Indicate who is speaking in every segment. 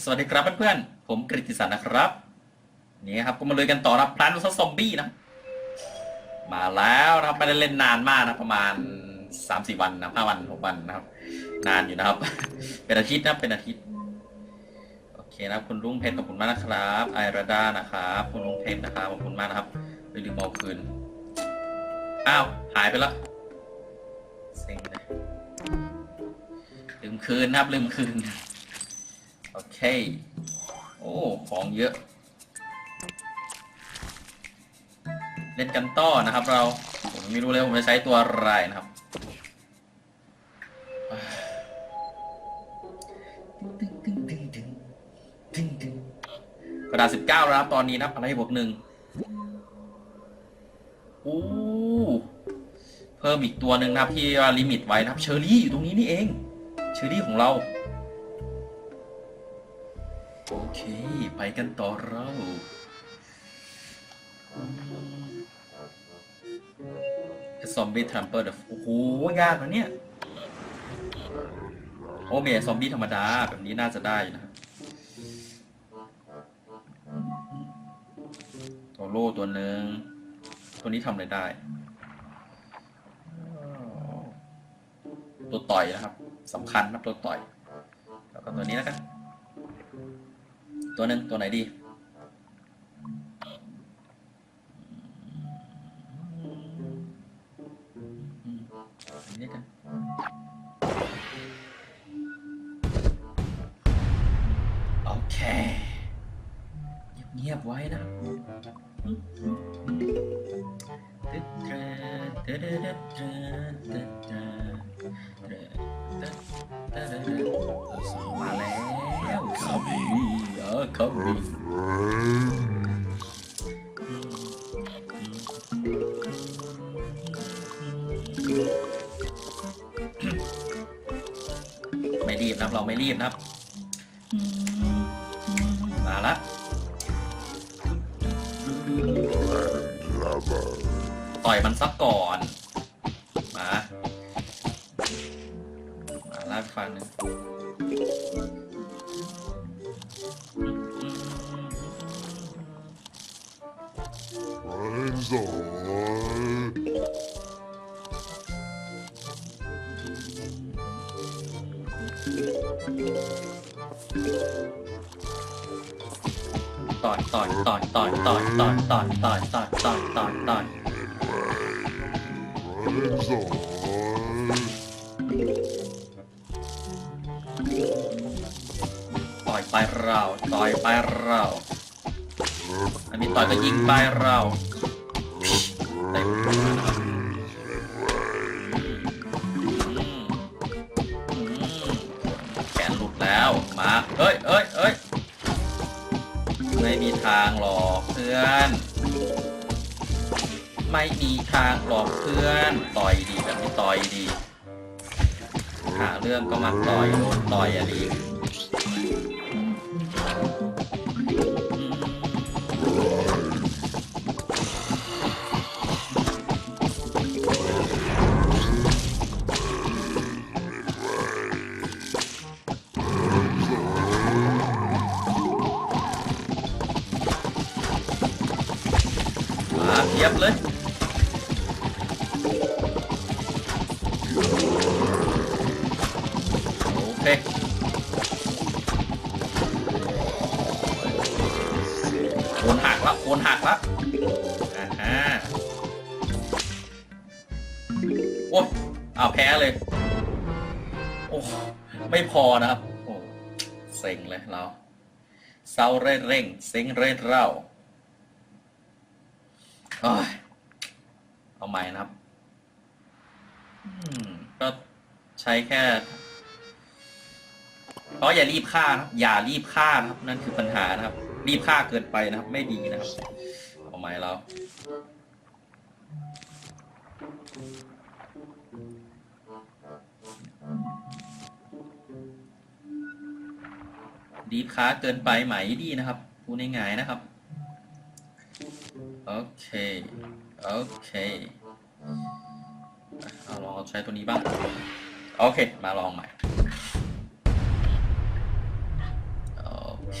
Speaker 1: สวัสดีครับเพื่อนๆ ผมกฤติสันนะครับ นี่ครับก็มาเลยกันต่อรับพลานซัซอมบี้นะ มาแล้วนะครับไม่ได้เล่นนานมากนะประมาณสามสี่วันนะห้าวันหกวันนะครับ นานอยู่นะครับ เป็นอาทิตย์นะเป็นอาทิตย์ โอเคนะคุณลุงเพชรขอบคุณมากนะครับ ไอราดานะครับ คุณลุงเพชรนะครับขอบคุณมากนะครับไม่ลืมเอาคืน อ้าวหายไปแล้วเซ็งเลยลืมคืนนะครับลืมคืน โอเค โอ้ ของเยอะ เล่นกันต่อนะครับเรา ผมไม่รู้เลยผมจะใช้ตัวอะไรนะครับ กระดาษสิบเก้าแล้วครับตอนนี้นะครับอะไรบวกหนึ่งอู้เพิ่มอีกตัวหนึ่งนะครับที่ลิมิตไว้นะครับ เชอรี่อยู่ตรงนี้นี่เอง เชอรี่ของเรา โอเค ไปกันต่อเราซอมบี้ทรัมเปอร์โอ้โหยากนะเนี่ย โอเมซอมบี้ธรรมดา แบบนี้น่าจะได้อยู่นะตัวโล่ตัวหนึ่ง ตัวนี้ทำอะไรได้ ตัวต่อยนะครับสำคัญนะตัวต่อย แล้วก็ตัวนี้แล้วกัน ตัวหนึ่งตัวไหนดีอันนี้กัน แล้วคัมบีเออคัมบีไม่รีบนะครับเราไม่รีบนะครับ มาละต่อยมันซักก่อน ต่อยต่อยต่อยต่อยต่อยต่อยต่อยต่อยต่อยต่อยต่อยต่อยต่อยไปเรา ต่อยไปเรา อันนี้ต่อยก็ยิงไปเรา แขนหลุดแล้ว มาเอ้ยเอ้ยเอ้ยไม่มีทางหรอกเพื่อน ไม่มีทางหรอกเพื่อน ต่อยดีแบบนี้ต่อยดี หาเรื่องก็มาต่อยโดนต่อยอะดี ละโคนหักละอ่าฮะโอ้ยอ้าวแพ้เลย โอ้ไม่พอนะครับ โอ้เซ็งเลยเราเศร้าเร่เร่ง เซ็งเร่เร่าโอ้ยเอาใหม่นะครับก็ใช้แค่เพราะอย่ารีบฆ่านะครับอย่ารีบฆ่านะครับนั่นคือปัญหานะครับ รีบฆ่าเกินไปนะครับ ไม่ดีนะครับเอาใหม่เรารีบค้าเกินไปไหมดีนะครับพูดง่ายๆนะครับ โอเค โอเคเอาลองเอาใช้ตัวนี้บ้าง โอเค มาลองใหม่ โอเค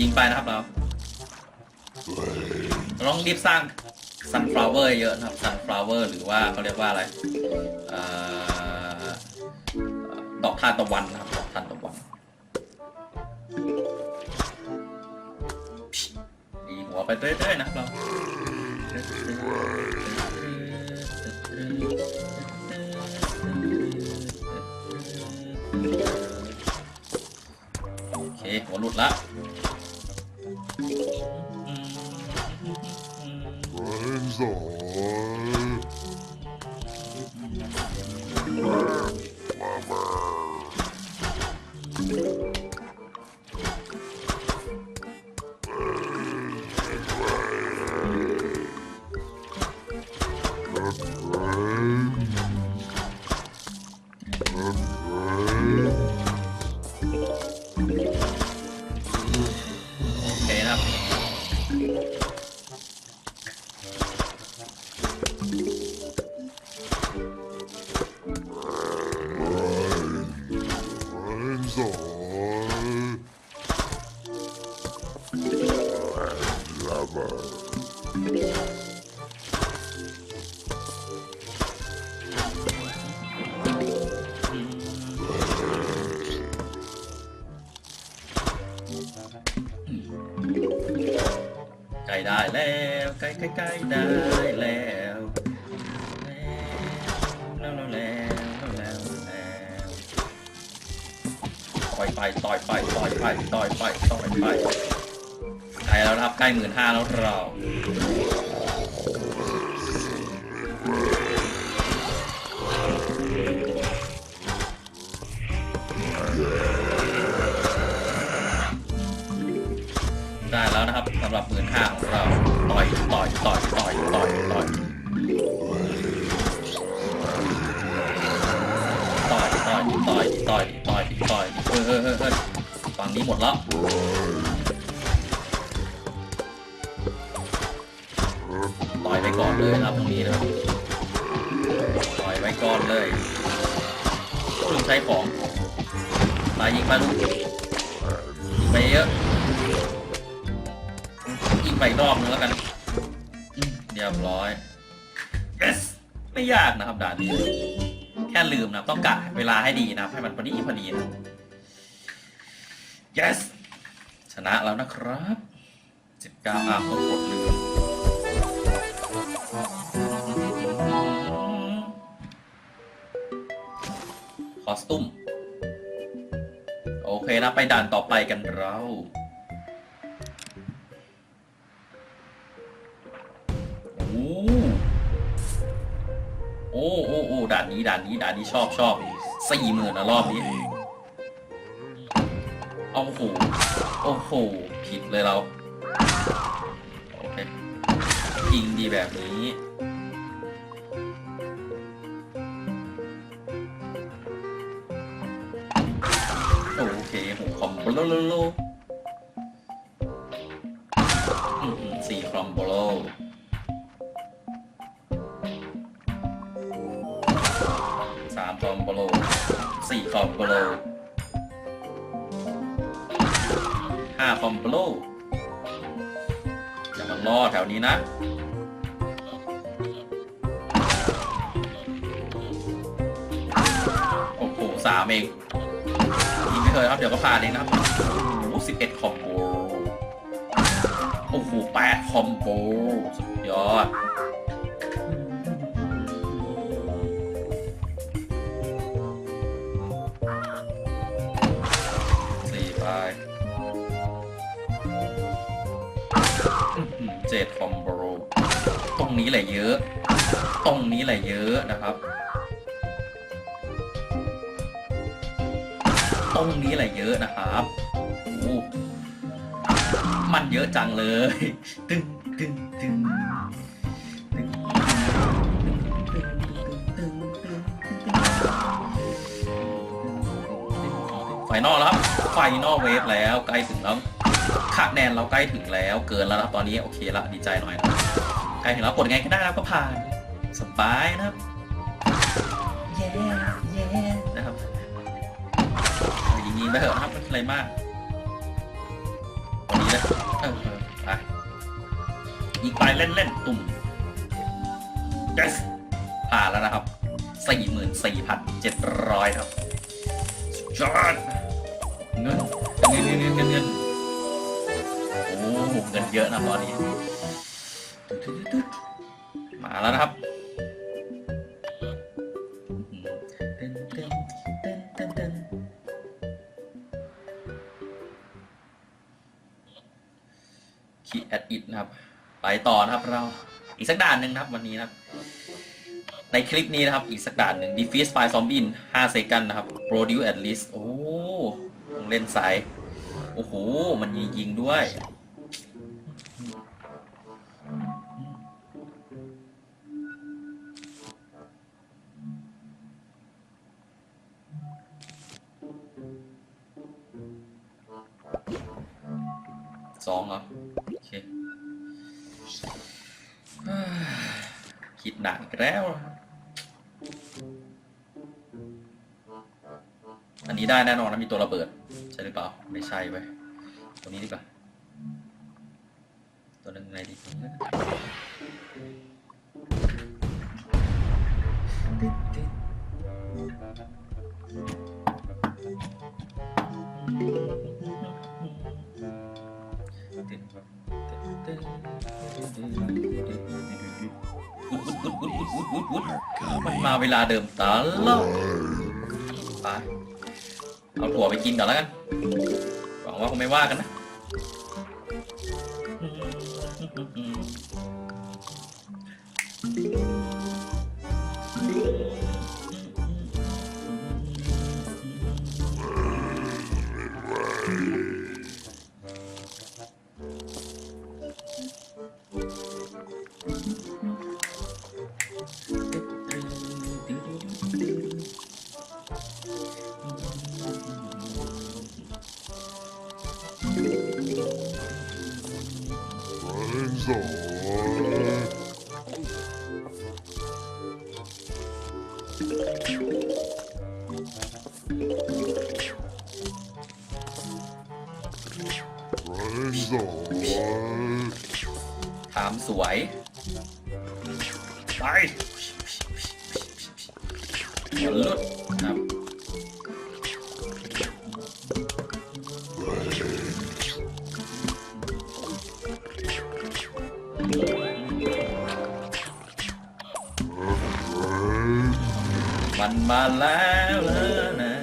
Speaker 1: ยิงไปนะครับเราเราต้องรีบสร้าง sunflower เยอะนะครับ sunflower หรือว่าเขาเรียกว่าอะไรออดอกทานตะวันนะครับดอกทานตะวันดีหัวไปเรื่อยๆนะครับเราโอเคหัวหลุดละ
Speaker 2: rồi
Speaker 1: Thế nào? ล้ได้แล้วใกล้ใกล้ใกล้ได้แล้วแล้วแล้วแล้วแล้วแล้วต่อยไปต่อยไปต่อยไปต่อยไปต่อยไปใกล้แล้วครับใกล้หมื่นห้าแล้วเรา หรับหมื่นห้าของเราต่อยต่อยต่อยต่อยต่อยต่อยต่อยต่อยต่อยต่อยต่อยต่อยเฮ้ยเฮ้ยเฮ้ยฝั่งนี้หมดแล้วต่อยไปก่อนเลยนะครับตรงนี้นะครับต่อยไว้ก่อนเลยลืมใช้ของตายยิงไปลูกยิงไปเยอะ อีกไปรอบนึงแล้วกันอืมเรียบร้อย yes ไม่ยากนะครับด่านนี้ แค่ลืมนะต้องกะเวลาให้ดีนะครับ ให้มันพอดีพอดีนะ yes ชนะแล้วนะครับ19อะต้องกดลืมคอสตูมโอเคนะไปด่านต่อไปกันเรา โอ้โอ้โอ้โอ้ด่านนี้ด่านนี้ด่านนี้ชอบชอบสี่หมื่นนะรอบนี้เอาโหโอ้โหผิดเลยเราโอเคยิงดีแบบนี้โอเคหคอมโบโลโลโล สามคอมโบโลสี่คอมโบโลห้าคอมโบโลอย่ามันรอแถวนี้นะโอ้โหสามเองยิงไม่เคยครับ เดี๋ยวก็ผ่านเองนะครับโอ้โหสิบเอ็ดคอมโบ โอ้โหแปดคอมโบสุดยอด สี่ไปเจ็ดคอมโบ ตรงนี้แหละเยอะ ตรงนี้แหละเยอะนะครับ ตรงนี้แหละเยอะนะครับ มันเยอะจังเลยตึงตึงตึงตึงไฟนอลแล้วครับ ไฟนอลเวฟแล้วใกล้ถึงแล้วคะแนนเราใกล้ถึงแล้วเกินแล้วนะครับตอนนี้โอเคละดีใจหน่อยใกล้ถึงแล้วกดไงก็ได้แล้วก็ผ่านสบายนะครับเย้เย้นะครับอายิงๆไปเถอะนะครับไม่เป็นไรมาก ยิงไปเล่นๆตุ่ม yes ผ่านแล้วนะครับ 44,700 ครับสุดยอดเงินเงินเงินเงินเงินเงินโอ้เงินเยอะนะตอนนี้ มาแล้วนะครับ ไปต่อนะครับเราอีกสักด่านหนึ่งนะครับวันนี้นะครับ ในคลิปนี้นะครับอีกสักด่านหนึ่ง defeat by zombie in 5 second นะครับ produce at least โอ้ต้องเล่นสาย โอ้โห มันยิงยิงด้วย คิดหนักอีกแล้ว อันนี้ได้แน่นอนนะมีตัวระเบิด ใช่หรือเปล่า ไม่ใช่เว้ยตัวนี้ดีกว่า ตัวหนึ่งไหนดี มันมาเวลาเดิมตลอดไปเอาถั่วไปกินก่อนแล้วกันหวังว่าคงไม่ว่ากันนะ ถามสวย ไปลุดานแล้วนะ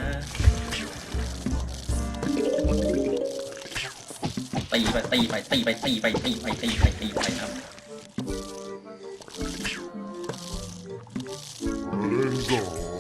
Speaker 1: ตีไปตีไปตีไปตีไปตีไปตีไปตีไปครับ
Speaker 2: Friends are.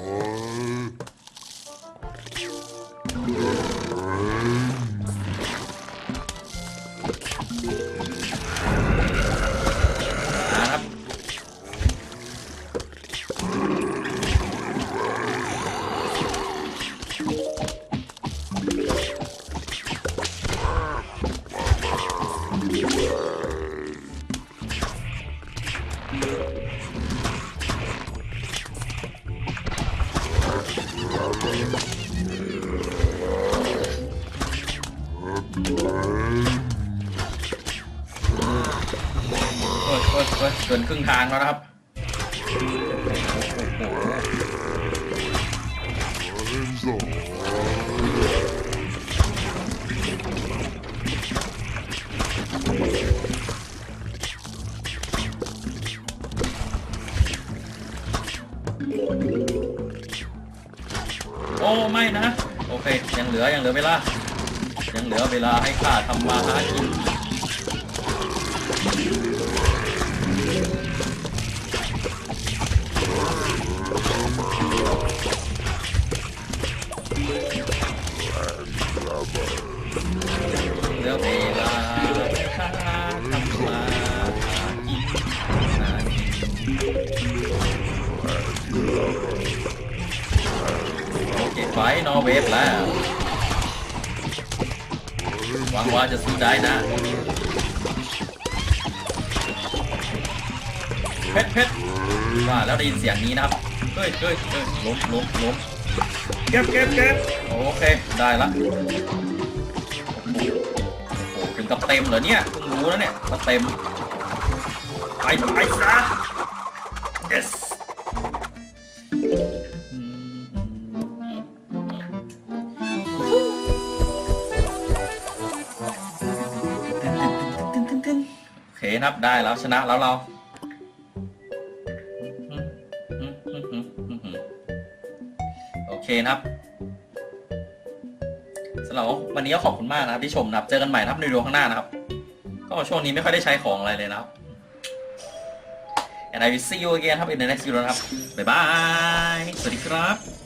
Speaker 1: เปิดเปิดเปิดเกินครึ่งทางแล้วนะครับ โอ้ไม่นะ โอเค ยังเหลือยังเหลือเวลา ยังเหลือเวลาให้ข้าทำมาหากิน โอเคไฟนอร์เวฟแล้วหวังว่าจะสู้ได้นะเพชรเพชรว่าแล้วได้ยินเสียงนี้นะครับเฮ้ยเฮ้ยเฮ้ยล้มล้มล้มเก็บเก็บเก็บโอเคได้ละโอ้โหโอ้โหถึงกับเต็มเหรอเนี่ยเพิ่งรู้แล้วเนี่ยว่าเต็มไปไปซะ นะครับได้แล้วชนะแล้วเราโอเคนะครับสำหรับวันนี้ก็ขอบคุณมากนะครับที่ชมนะครับ เจอกันใหม่นะครับในดีโอข้างหน้านะครับ ก็ช่วงนี้ไม่ค่อยได้ใช้ของอะไรเลยนะครับ and I will see you again ครับ in the next video นะครับบ๊ายบาย สวัสดีครับ